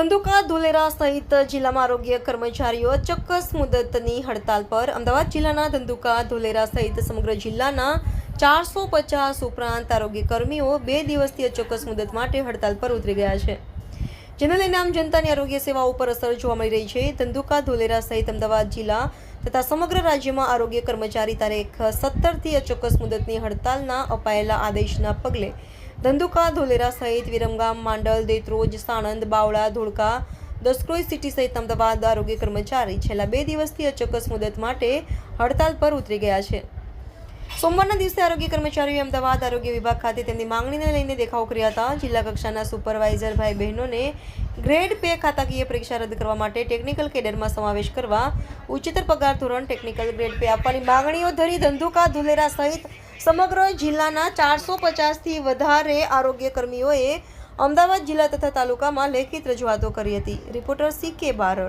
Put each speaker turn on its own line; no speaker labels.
ધંધુકા ધોલેરા સહિત જિલ્લામાં આરોગ્ય કર્મચારીઓ ચોક્કસ મુદતની હડતાલ પર. અમદાવાદ જિલ્લાના ધંધુકા ધોલેરા સહિત સમગ્ર જિલ્લાના ચારસો પચાસ ઉપરાંત આરોગ્ય કર્મીઓ બે દિવસથી અચોક્કસ મુદત માટે હડતાલ પર ઉતરી ગયા છે. જેને લઈને આમ જનતાની આરોગ્ય સેવાઓ ઉપર અસર જોવા મળી રહી છે. ધંધુકા ધોલેરા સહિત અમદાવાદ જિલ્લા તથા સમગ્ર રાજ્યમાં આરોગ્ય કર્મચારી તારીખ સત્તરથી અચોક્કસ મુદતની હડતાલના અપાયેલા આદેશના પગલે ધંધુકા ધોલેરા સહિત વિરમગામ, માંડલ, દેત્રોજ, સાણંદ, બાવળા, ધોળકા, દસક્રોઈ સિટી સહિત અમદાવાદ આરોગ્ય કર્મચારી છેલ્લા બે દિવસથી અચોક્કસ મુદત માટે હડતાલ પર ઉતરી ગયા છે. સોમવારના દિવસે આરોગ્ય કર્મચારીઓએ અમદાવાદ આરોગ્ય વિભાગ ખાતે તેમની માંગણીને લઈને દેખાવ કર્યા હતા. જિલ્લા કક્ષાના સુપરવાઇઝર ભાઈ બહેનોને ગ્રેડ પે ખાતાકીય પરીક્ષા રદ કરવા માટે ટેકનિકલ કેડરમાં સમાવેશ કરવા ઉચ્ચતર પગાર ધોરણ ટેકનિકલ ગ્રેડ પે આપવાની માંગણીઓ ધરી ધંધુકા ધુલેરા સહિત સમગ્ર જિલ્લાના ચારસો પચાસથી વધારે આરોગ્ય કર્મીઓએ અમદાવાદ જિલ્લા તથા તાલુકામાં લેખિત રજૂઆતો કરી હતી. રિપોર્ટર સી કે બારડ.